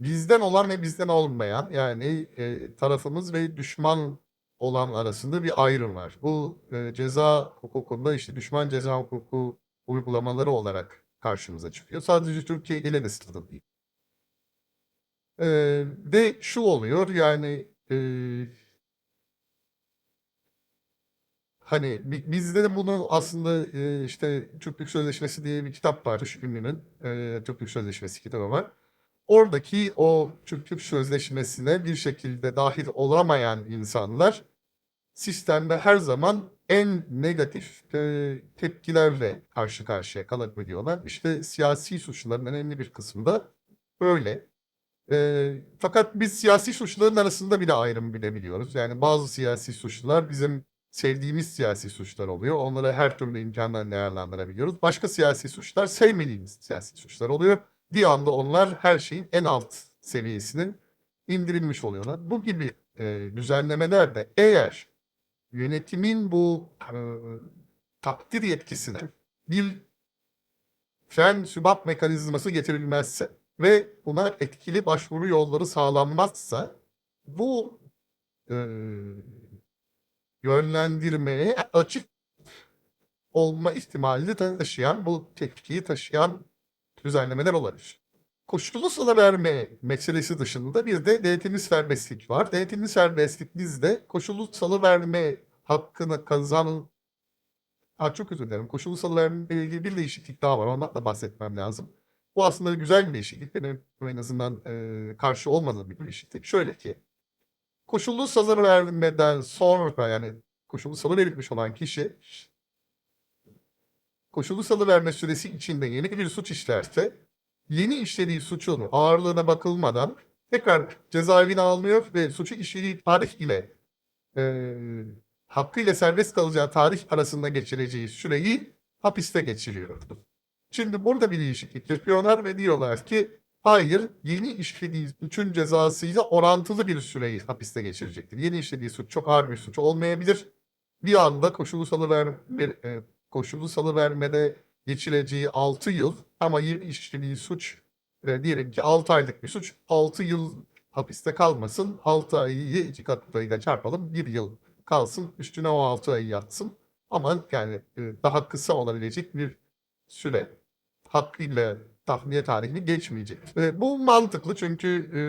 bizden olan ve bizden olmayan yani e, tarafımız ve düşman olan arasında bir ayrım var. Bu e, ceza hukukunda işte düşman ceza hukuku uygulamaları olarak karşımıza çıkıyor. Sadece Türkiye ile de sınırlı değil. E, ve şu oluyor yani e, hani bi- bizde de bunu aslında e, işte Türklük Sözleşmesi diye bir kitap var. Şükrü'nün e, Türklük Sözleşmesi kitabı var. Oradaki o Türklük Sözleşmesi'ne bir şekilde dahil olamayan insanlar sistemde her zaman en negatif e, tepkilerle karşı karşıya kalabiliyorlar. İşte siyasi suçluların önemli bir kısmında böyle. E, fakat biz siyasi suçluların arasında bile ayrım bilebiliyoruz. Yani bazı siyasi suçlular bizim sevdiğimiz siyasi suçlar oluyor. Onları her türlü imkandan değerlendirebiliyoruz. Başka siyasi suçlar sevmediğimiz siyasi suçlar oluyor. Bir anda onlar her şeyin en alt seviyesinin indirilmiş oluyorlar. Bu gibi e, düzenlemeler eğer yönetimin bu e, takdir yetkisine bir fren sübap mekanizması getirilmezse ve buna etkili başvuru yolları sağlanmazsa bu e, yönlendirmeye açık olma ihtimalini taşıyan, bu tepkiyi taşıyan düzenlemeler olabilir. Koşullu salı verme meselesi dışında bir de denetimli serbestlik var. Denetimli serbestlik bizde koşullu salı verme hakkını kazan... Ha, çok özür dilerim. Koşullu salı verme ilgili bir değişiklik daha var. Ondan da bahsetmem lazım. Bu aslında güzel bir değişiklik. Benim en azından e, karşı olmadığım bir değişiklik. Şöyle ki, koşullu salı vermeden sonra yani koşullu salı verilmiş olan kişi koşullu salı verme süresi içinde yeni bir suç işlerse yeni işlediği suçun ağırlığına bakılmadan tekrar cezaevine alınıyor ve suçu işlediği tarih ile e, hakkıyla serbest kalacağı tarih arasında geçireceği süreyi hapiste geçiriyordu. Şimdi burada bir değişiklik yapıyorlar ve diyorlar ki hayır yeni işlediği suçun cezasıyla orantılı bir süreyi hapiste geçirecektir. Yeni işlediği suç çok ağır bir suç olmayabilir. Bir anda koşulu salıver, bir, e, koşulu salıvermede geçireceği 6 yıl ama yeni işlediği suç e, diyelim ki 6 aylık bir suç 6 yıl hapiste kalmasın. 6 ayı iki katıyla çarpalım 1 yıl kalsın üstüne o 6 ayı yatsın. Ama yani e, daha kısa olabilecek bir süre hakkıyla tahliye tarihini geçmeyecek. E, bu mantıklı çünkü e,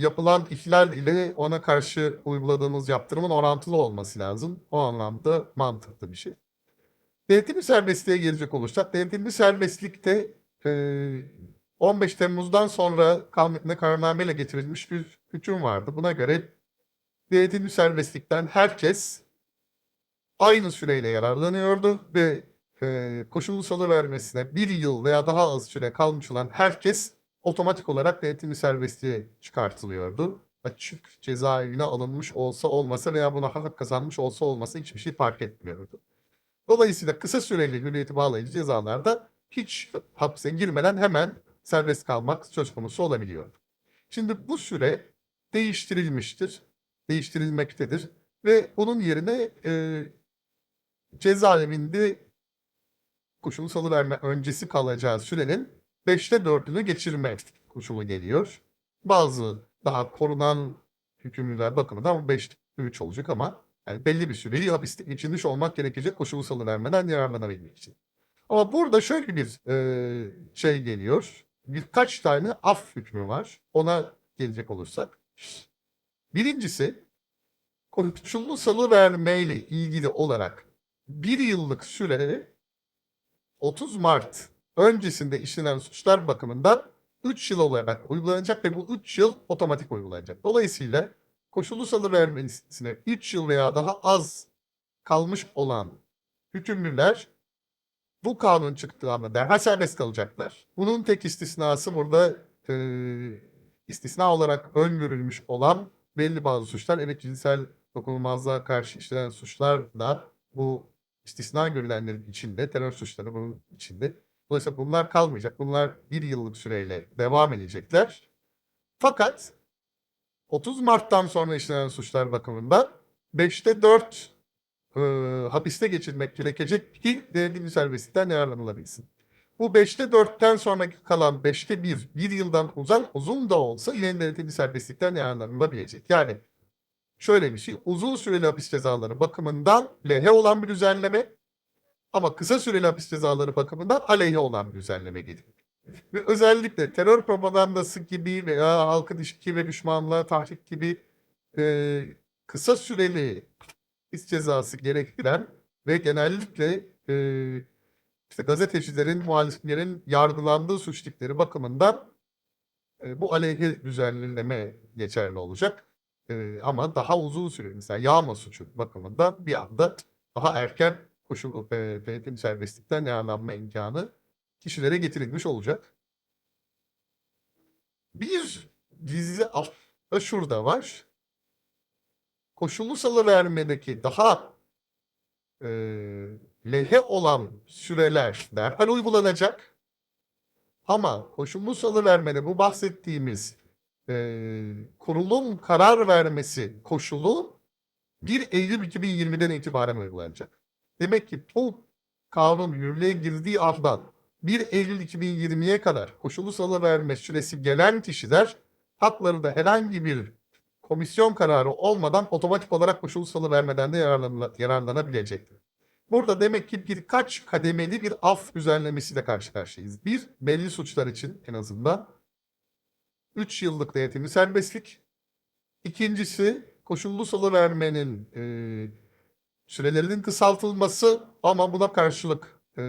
yapılan ihlal ile ona karşı uyguladığımız yaptırımın orantılı olması lazım. O anlamda mantıklı bir şey. Denetimli serbestliğe gelecek olursak, denetimli serbestlikte e, 15 Temmuz'dan sonra kanunla kararnameyle getirilmiş bir hüküm vardı. Buna göre denetimli serbestlikten herkes aynı süreyle yararlanıyordu ve e, koşullu salı vermesine bir yıl veya daha az süre kalmış olan herkes otomatik olarak denetimli serbestliğe çıkartılıyordu. Açık cezaevine alınmış olsa olmasa veya buna hak kazanmış olsa olmasa hiçbir şey fark etmiyordu. Dolayısıyla kısa süreli hürriyeti bağlayıcı cezalarda hiç hapse girmeden hemen serbest kalmak söz konusu olabiliyor. Şimdi bu süre değiştirilmiştir, değiştirilmektedir ve bunun yerine e, cezaevinde koşulu salıverme öncesi kalacağı sürenin 5'te 4'ünü geçirme koşulu geliyor. Bazı daha korunan hükümlüler bakımından bu 5'te 3 olacak ama yani belli bir süreyi hapiste geçirmiş olmak gerekecek koşulu salıvermeden yararlanabilmek için. Ama burada şöyle bir e, şey geliyor. Birkaç tane af hükmü var. Ona gelecek olursak. Birincisi koşullu salıvermeyle ilgili olarak bir yıllık süre 30 Mart öncesinde işlenen suçlar bakımından 3 yıl olarak uygulanacak ve bu 3 yıl otomatik uygulanacak. Dolayısıyla koşullu salıvermesine 3 yıl veya daha az kalmış olan hükümlüler bu kanun çıktığı anda derhal serbest kalacaklar. Bunun tek istisnası burada e, istisna olarak öngörülmüş olan belli bazı suçlar. Evet cinsel dokunulmazlığa karşı işlenen suçlar da bu istisna görülenlerin içinde, terör suçları bunun içinde. Dolayısıyla bunlar kalmayacak. Bunlar bir yıllık süreyle devam edecekler. Fakat 30 Mart'tan sonra işlenen suçlar bakımından 5'te 4 e, hapiste geçirmek gerekecek ki denetimli serbestlikten yararlanılabilsin. Bu 5'te 4'ten sonraki kalan 5'te 1, bir yıldan uzun, uzun da olsa yine denetimli serbestlikten yararlanılabilecek. Yani şöyle bir şey, uzun süreli hapis cezaları bakımından lehe olan bir düzenleme ama kısa süreli hapis cezaları bakımından aleyhe olan bir düzenleme gelir. Ve özellikle terör propagandası gibi veya halkın ilişki ve düşmanlığa tahrik gibi e, kısa süreli hapis cezası gerektiren ve genellikle e, işte gazetecilerin, muhaliflerin yargılandığı suç tipleri bakımından e, bu aleyhe düzenleme geçerli olacak. E, ama daha uzun süre mesela yağma suçu bakımından bir anda daha erken koşul e, denetim serbestlikten yararlanma imkanı kişilere getirilmiş olacak. Bir dizi da şurada var. Koşullu salıvermedeki daha e, lehe olan süreler derhal uygulanacak. Ama koşullu salıvermede bu bahsettiğimiz e, kurulun karar vermesi koşulu 1 Eylül 2020'den itibaren uygulanacak. Demek ki bu kanun yürürlüğe girdiği andan 1 Eylül 2020'ye kadar koşullu salıverme süresi gelen kişiler haklarında herhangi bir komisyon kararı olmadan otomatik olarak koşullu salıvermeden de yararlanla- yararlanabilecektir. Burada demek ki birkaç kademeli bir af düzenlemesiyle karşı karşıyayız. Bir, belli suçlar için en azından 3 yıllık denetimli serbestlik. İkincisi, koşullu salıvermenin e, sürelerinin kısaltılması ama buna karşılık e,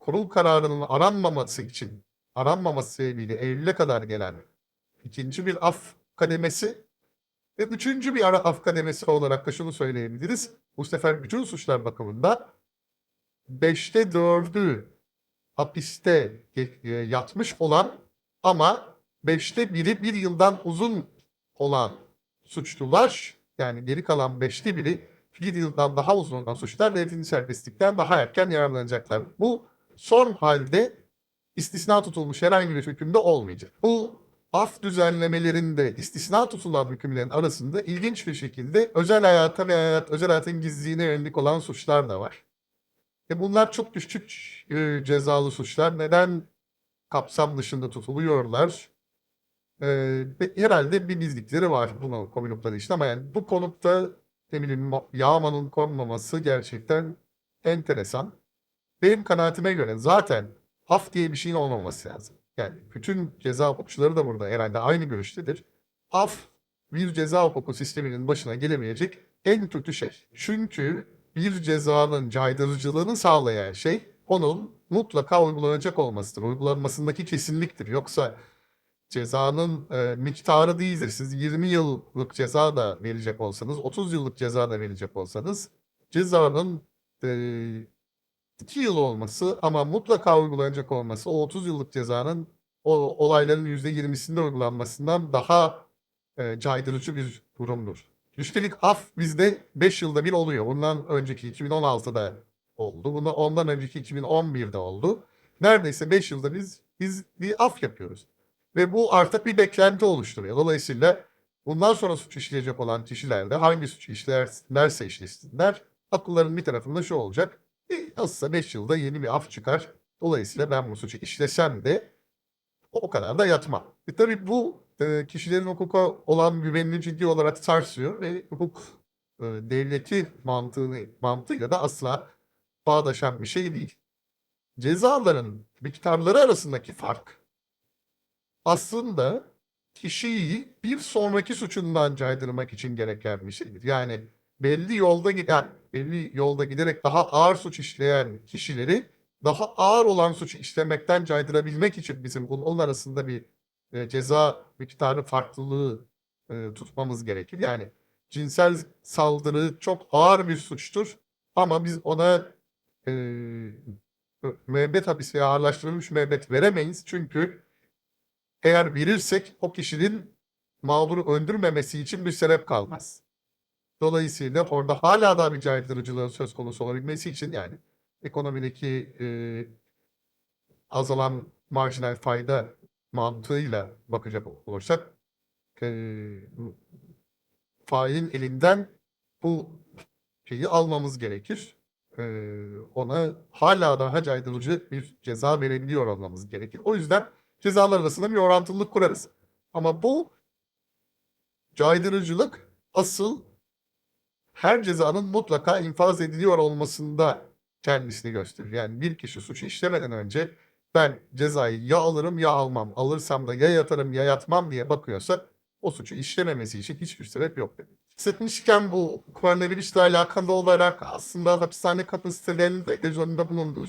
kurul kararının aranmaması için aranmaması sebebiyle Eylül'e kadar gelen ikinci bir af kademesi ve üçüncü bir ara af kademesi olarak da şunu söyleyebiliriz. Bu sefer bütün suçlar bakımından 5'te 4'ü hapiste e, yatmış olan ama 5'te 1'i bir yıldan uzun olan suçlular yani geri kalan 5'te 1'i bir yıldan daha uzun olan suçlar denetimli serbestlikten daha erken yararlanacaklar. Bu son halde istisna tutulmuş herhangi bir hükümde olmayacak. Bu af düzenlemelerinde istisna tutulan hükümlerin arasında ilginç bir şekilde özel hayata ve hayat, özel hayatın gizliliğine yönelik olan suçlar da var. E bunlar çok düşük e, cezalı suçlar. Neden kapsam dışında tutuluyorlar? E, herhalde bir bildikleri var bunu konukları için ama yani bu konukta ne bileyim yağmanın konmaması gerçekten enteresan. Benim kanaatime göre zaten af diye bir şeyin olmaması lazım. Yani bütün ceza hukukçuları da burada herhalde aynı görüştedir. Af bir ceza hukuku sisteminin başına gelemeyecek en kötü şey. Çünkü bir cezanın caydırıcılığını sağlayan şey onun mutlaka uygulanacak olmasıdır. Uygulanmasındaki kesinliktir. Yoksa cezanın e, miktarı değildir. Siz 20 yıllık ceza da verecek olsanız, 30 yıllık ceza da verecek olsanız cezanın e, 2 yıl olması ama mutlaka uygulanacak olması o 30 yıllık cezanın o olayların %20'sinde uygulanmasından daha e, caydırıcı bir durumdur. Üstelik af bizde 5 yılda bir oluyor. Bundan önceki 2016'da oldu. Bundan ondan önceki 2011'de oldu. Neredeyse 5 yılda biz biz bir af yapıyoruz. Ve bu artık bir beklenti oluşturuyor. Dolayısıyla bundan sonra suç işleyecek olan kişiler de hangi suçu işlerlerse işlesinler akılların bir tarafında şu olacak. Nasılsa 5 yılda yeni bir af çıkar. Dolayısıyla ben bu suçu işlesem de o kadar da yatmam. E tabii bu e, kişilerin hukuka olan güvenini ciddi olarak sarsıyor ve hukuk e, devleti mantığını, mantığıyla da asla bağdaşan bir şey değil. Cezaların miktarları arasındaki fark aslında kişiyi bir sonraki suçundan caydırmak için gereken bir şeydir. Yani belli yolda giden, belli yolda giderek daha ağır suç işleyen kişileri daha ağır olan suçu işlemekten caydırabilmek için bizim bunun arasında bir e, ceza miktarı farklılığı e, tutmamız gerekir. Yani cinsel saldırı çok ağır bir suçtur ama biz ona e, müebbet hapis ağırlaştırılmış müebbet veremeyiz. Çünkü eğer verirsek o kişinin mağduru öldürmemesi için bir sebep kalmaz. Dolayısıyla orada hala da bir caydırıcılığın söz konusu olabilmesi için yani ekonomideki e, azalan marjinal fayda mantığıyla bakacak olursak e, failin elinden bu şeyi almamız gerekir. E, ona hala daha caydırıcı bir ceza verebiliyor olmamız gerekir. O yüzden cezalar arasında bir orantılılık kurarız. Ama bu caydırıcılık asıl her cezanın mutlaka infaz ediliyor olmasında kendisini gösterir. Yani bir kişi suçu işlemeden önce ben cezayı ya alırım ya almam, alırsam da ya yatarım ya yatmam diye bakıyorsa o suçu işlememesi için hiçbir sebep yok. Sıkmışken bu koronavirüsle alakalı olarak aslında hapishane kapasitelerinin de göz önünde bulunduğu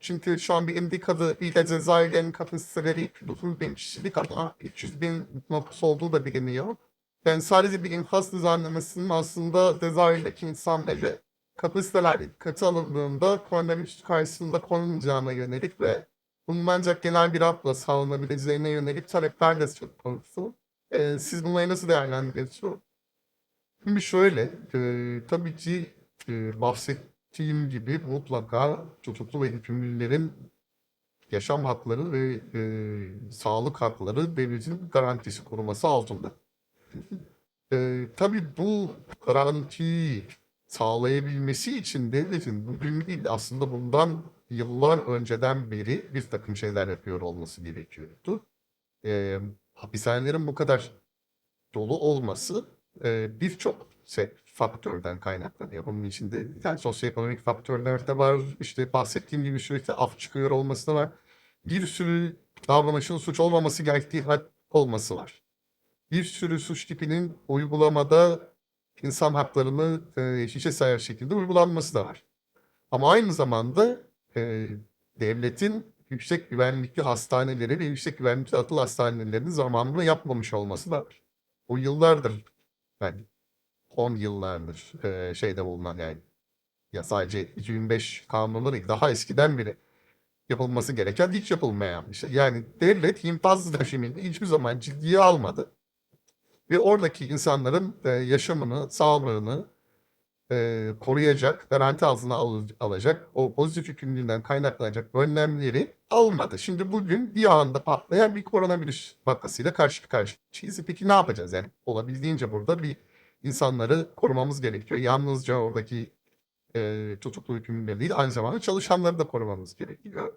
çünkü şu an bir indikadı ile cezaevlerinin kapasiteleri 900 bin kişilik ama 300 bin nüfus olduğu da biliniyor. Yani sadece bir infaz düzenlemesinin aslında cezaevindeki insanları kapasiteler katı alındığında koronavirüs karşısında konulmayacağına yönelik ve bunun ancak genel bir hapla sağlanabileceğine yönelik talepler de söz konusu. Ee, siz bunları nasıl değerlendiriyorsunuz? Şimdi şöyle, e, tabii ki e, bahsettiğim gibi mutlaka tutuklu ve hükümlülerin yaşam hakları ve e, sağlık hakları devletin garantisi koruması altında. E, tabii bu garantiyi sağlayabilmesi için devletin bugün değil aslında bundan yıllar önceden beri bir takım şeyler yapıyor olması gerekiyordu. E, hapishanelerin bu kadar dolu olması e, birçok şey, faktörden kaynaklanıyor. Bunun içinde yani sosyoekonomik faktörler de var. İşte bahsettiğim gibi sürekli af çıkıyor olması da var. Bir sürü davranışın suç olmaması gerektiği olması var. Bir sürü suç tipinin uygulamada insan haklarını e, şişe sayar şekilde uygulanması da var. Ama aynı zamanda e, devletin yüksek güvenlikli hastaneleri ve yüksek güvenlikli akıl hastanelerinin zamanında yapmamış olması da var. O yıllardır yani 10 yıllardır e, şeyde bulunan yani ya sadece 2005 kanunları değil, daha eskiden beri yapılması gereken hiç yapılmayan bir şey. Yani devlet infaz rejimini hiçbir zaman ciddiye almadı. Ve oradaki insanların e, yaşamını, sağlığını e, koruyacak, garanti altına al- alacak, o pozitif yükümlülüğünden kaynaklanacak önlemleri almadı. Şimdi bugün bir anda patlayan bir koronavirüs vakasıyla karşı karşıyayız. Peki ne yapacağız? Yani olabildiğince burada bir insanları korumamız gerekiyor. Yalnızca oradaki e, tutuklu hükümlüleri değil, aynı zamanda çalışanları da korumamız gerekiyor.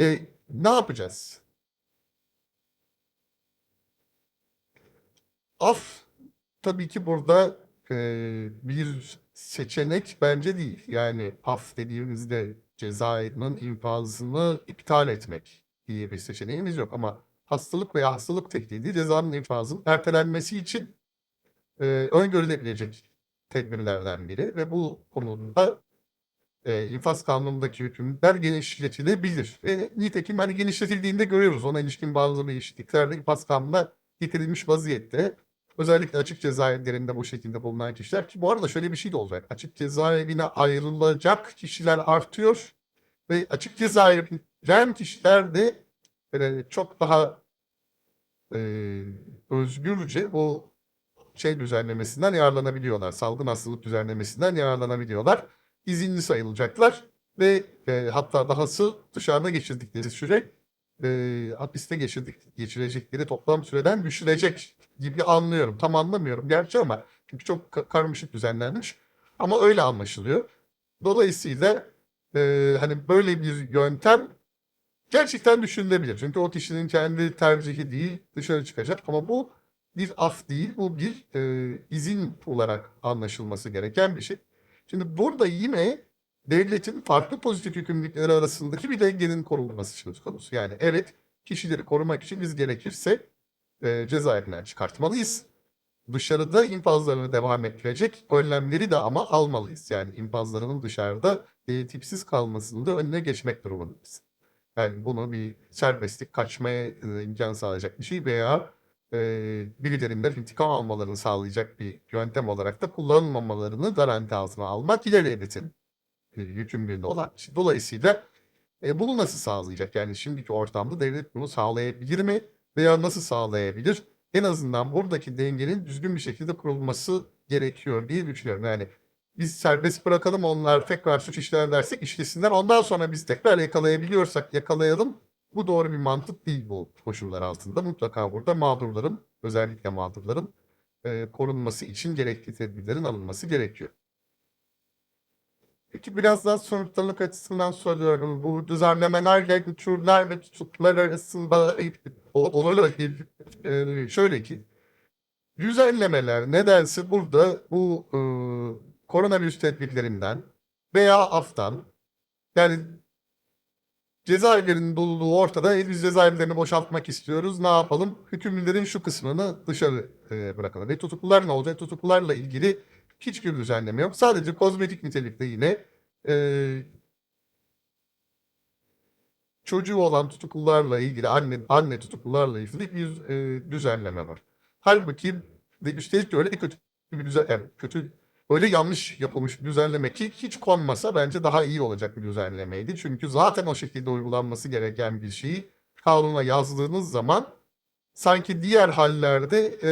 E, ne yapacağız? Af tabii ki burada e, bir seçenek bence değil. Yani af dediğimizde cezanın infazını iptal etmek diye bir seçeneğimiz yok. Ama hastalık veya hastalık tehdidi cezanın infazının ertelenmesi için e, öngörülebilecek tedbirlerden biri ve bu konuda e, infaz kanunundaki hükümler genişletilebilir. Ve nitekim hani genişletildiğinde görüyoruz. Ona ilişkin bazı değişiklikler de infaz kanununa getirilmiş vaziyette. Özellikle açık cezaevlerinde bu şekilde bulunan kişiler ki bu arada şöyle bir şey de olacak. Açık cezaevine ayrılacak kişiler artıyor ve açık cezaevinden kişiler de böyle çok daha e, özgürce bu şey düzenlemesinden yararlanabiliyorlar. Salgın hastalık düzenlemesinden yararlanabiliyorlar. İzinli sayılacaklar ve e, hatta dahası dışarıda geçirdikleri süre e, hapiste geçirdik, geçirecekleri toplam süreden düşürecek gibi anlıyorum. Tam anlamıyorum gerçi ama çünkü çok ka- karmaşık düzenlenmiş. Ama öyle anlaşılıyor. Dolayısıyla e, hani böyle bir yöntem gerçekten düşünülebilir. Çünkü o kişinin kendi tercihi değil dışarı çıkacak ama bu bir af değil, bu bir e, izin olarak anlaşılması gereken bir şey. Şimdi burada yine devletin farklı pozitif yükümlülükleri arasındaki bir dengenin korunması söz konusu. Yani evet kişileri korumak için biz gerekirse e, cezaevinden çıkartmalıyız. Dışarıda infazlarını devam ettirecek önlemleri de ama almalıyız. Yani infazlarının dışarıda denetipsiz kalmasının da önüne geçmek durumundayız. Yani bunu bir serbestlik kaçmaya e, imkan sağlayacak bir şey veya e, birilerinden intikam almalarını sağlayacak bir yöntem olarak da kullanılmamalarını garanti altına almak yine devletin e, yükümlülüğünde olan şey. Dolayısıyla e, bunu nasıl sağlayacak? Yani şimdiki ortamda devlet bunu sağlayabilir mi? Veya nasıl sağlayabilir? En azından buradaki dengenin düzgün bir şekilde kurulması gerekiyor diye düşünüyorum. Yani biz serbest bırakalım onlar tekrar suç işlerlersek işlesinler. Ondan sonra biz tekrar yakalayabiliyorsak yakalayalım. Bu doğru bir mantık değil bu koşullar altında. Mutlaka burada mağdurların, özellikle mağdurların e, korunması için gerekli tedbirlerin alınması gerekiyor. Peki biraz daha somutlarlık açısından soruyorum. Bu düzenlemelerle türler ve tutuklar arasında olarak e, şöyle ki düzenlemeler nedense burada bu e, koronavirüs tedbirlerinden veya aftan yani cezaevlerinin doluluğu ortada. Biz cezaevlerini boşaltmak istiyoruz. Ne yapalım? Hükümlülerin şu kısmını dışarı e, bırakalım. Ve tutuklular ne olacak? Tutuklularla ilgili hiçbir düzenleme yok. Sadece kozmetik nitelikte yine e, çocuğu olan tutuklularla ilgili, anne, anne tutuklularla ilgili bir e, düzenleme var. Halbuki ve üstelik de öyle kötü bir düzen, yani kötü öyle yanlış yapılmış bir düzenleme ki hiç konmasa bence daha iyi olacak bir düzenlemeydi. Çünkü zaten o şekilde uygulanması gereken bir şeyi kanuna yazdığınız zaman sanki diğer hallerde e,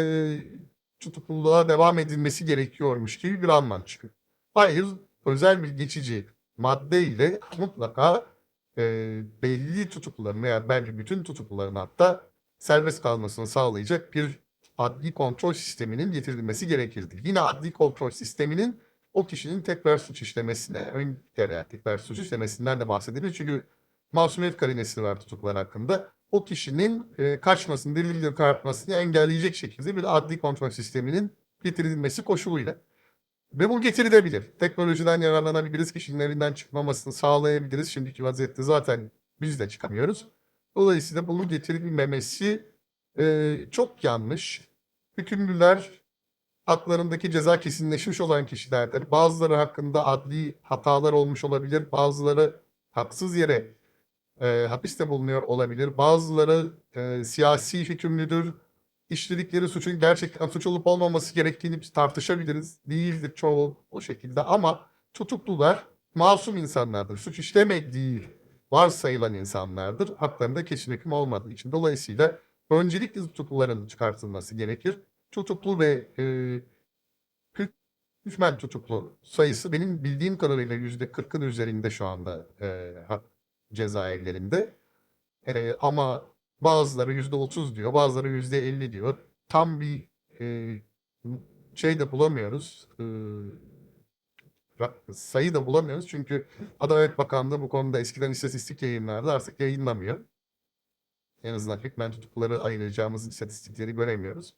tutukluluğa devam edilmesi gerekiyormuş gibi bir anlam çıkıyor. Hayır, özel bir geçici madde ile mutlaka e, belli tutukluların veya bence bütün tutukluların hatta serbest kalmasını sağlayacak bir adli kontrol sisteminin getirilmesi gerekirdi. Yine adli kontrol sisteminin o kişinin tekrar suç işlemesine, ön yani tekrar suç işlemesinden de bahsedilir. Çünkü masumiyet karinesi var tutuklular hakkında. O kişinin e, kaçmasını, delilleri karartmasını engelleyecek şekilde bir adli kontrol sisteminin getirilmesi koşuluyla. Ve bu getirilebilir. Teknolojiden yararlanabiliriz, kişinin evinden çıkmamasını sağlayabiliriz. Şimdiki vaziyette zaten biz de çıkamıyoruz. Dolayısıyla bunun getirilmemesi e, çok yanlış. Hükümlüler haklarındaki ceza kesinleşmiş olan kişilerdir. Bazıları hakkında adli hatalar olmuş olabilir. Bazıları haksız yere e, hapiste bulunuyor olabilir. Bazıları e, siyasi hükümlüdür. İşledikleri suçun gerçekten suç olup olmaması gerektiğini biz tartışabiliriz. Değildir çoğu o şekilde ama tutuklular masum insanlardır. Suç işlemediği varsayılan insanlardır. Haklarında kesin hüküm olmadığı için. Dolayısıyla öncelikle tutukluların çıkartılması gerekir. Tutuklu ve e, hük- hükmen tutuklu sayısı benim bildiğim kadarıyla yüzde kırkın üzerinde şu anda e, cezaevlerinde. E, ama bazıları yüzde otuz diyor, bazıları yüzde elli diyor. Tam bir e, şey de bulamıyoruz. E, sayı da bulamıyoruz. Çünkü Adalet Bakanlığı bu konuda eskiden istatistik yayınlardı artık yayınlamıyor. En azından hükmen tutukluları ayıracağımız istatistikleri göremiyoruz.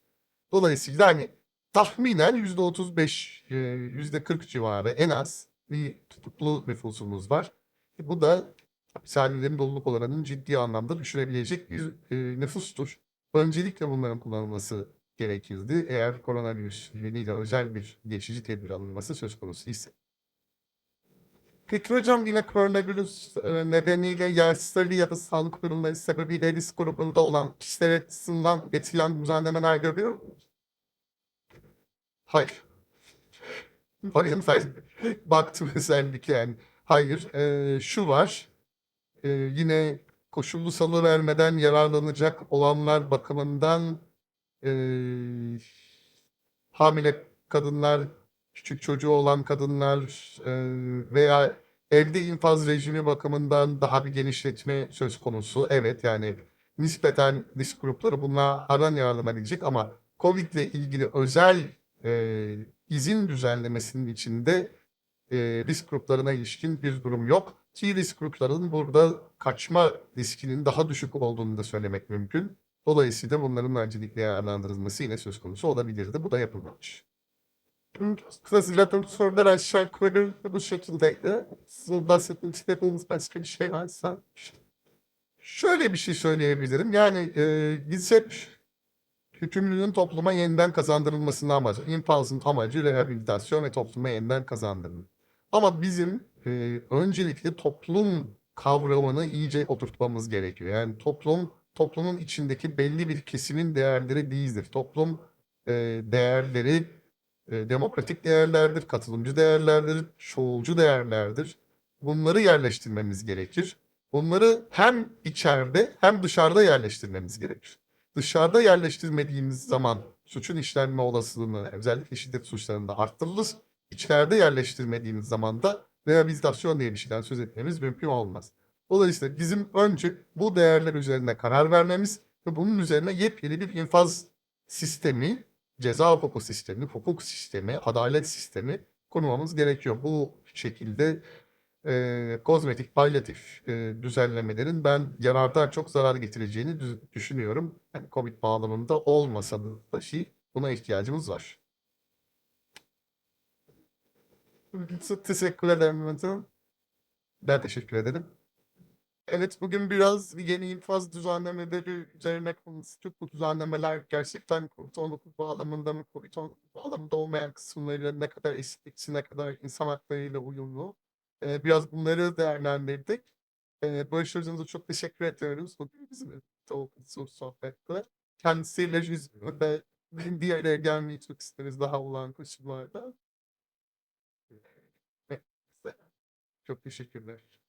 Dolayısıyla hani tahminen yüzde otuz beş, e, yüzde kırk civarı en az bir tutuklu nüfusumuz var. E, Bu da hapishanelerin doluluk oranını ciddi anlamda düşürebilecek bir e, nüfustur. Öncelikle bunların kullanılması gerekirdi. Eğer koronavirüs nedeniyle özel bir geçici tedbir alınması söz konusu ise. Peki hocam yine koronavirüs e, nedeniyle yaşları ya da sağlık kurumları sebebiyle risk grubunda olan kişiler açısından getirilen düzenlemeler görüyor musunuz? Hayır. Hayır, hayır. Baktım özellikle yani. Hayır. e, şu var. E, yine koşullu salı vermeden yararlanacak olanlar bakımından e, hamile kadınlar, küçük çocuğu olan kadınlar e, veya evde infaz rejimi bakımından daha bir genişletme söz konusu. Evet yani nispeten risk grupları bunlardan yararlanabilecek ama Covid ile ilgili özel e, izin düzenlemesinin içinde e, risk gruplarına ilişkin bir durum yok. Ki risk gruplarının burada kaçma riskinin daha düşük olduğunu da söylemek mümkün. Dolayısıyla bunların öncelikle yararlandırılması yine söz konusu olabilirdi. Bu da yapılmamış. Tüm sorular aşağı yukarı bu şekildeydi. Sizin bahsetmek istediğiniz başka bir şey varsa. Şöyle bir şey söyleyebilirim. Yani e, biz hep hükümlülüğün topluma yeniden kazandırılmasını amacı, infazın amacı rehabilitasyon ve topluma yeniden kazandırma. Ama bizim e, öncelikle toplum kavramını iyice oturtmamız gerekiyor. Yani toplum toplumun içindeki belli bir kesimin değerleri değildir. Toplum e, değerleri e, demokratik değerlerdir, katılımcı değerlerdir, çoğulcu değerlerdir. Bunları yerleştirmemiz gerekir. Bunları hem içeride hem dışarıda yerleştirmemiz gerekir. Dışarıda yerleştirmediğimiz zaman suçun işlenme olasılığını özellikle şiddet suçlarında arttırırız. İçeride yerleştirmediğimiz zaman da rehabilitasyon diye bir şeyden söz etmemiz mümkün olmaz. Dolayısıyla bizim önce bu değerler üzerine karar vermemiz ve bunun üzerine yepyeni bir infaz sistemi, ceza hukuku sistemi, hukuk sistemi, adalet sistemi konumamız gerekiyor. Bu şekilde e, kozmetik, palyatif e, düzenlemelerin ben yarardan çok zarar getireceğini düşünüyorum. Yani COVID bağlamında olmasa da şey, buna ihtiyacımız var. Çok teşekkür ederim Mehmet'im. Ben teşekkür ederim. Evet bugün biraz yeni infaz düzenlemeleri üzerine konuştuk. Bu düzenlemeler gerçekten COVID-19 bağlamında mı, COVID-19 bağlamında olmayan kısımlarıyla ne kadar eşitlikçi, ne kadar insan haklarıyla uyumlu. Ee, biraz bunları değerlendirdik. Ee, Barış Hocamıza çok teşekkür ediyoruz. Bugün bizim birlikte olduğu sohbetle. Kendisiyle yüz ve bir araya gelmeyi çok isteriz daha olan koşullarda. Çok teşekkürler.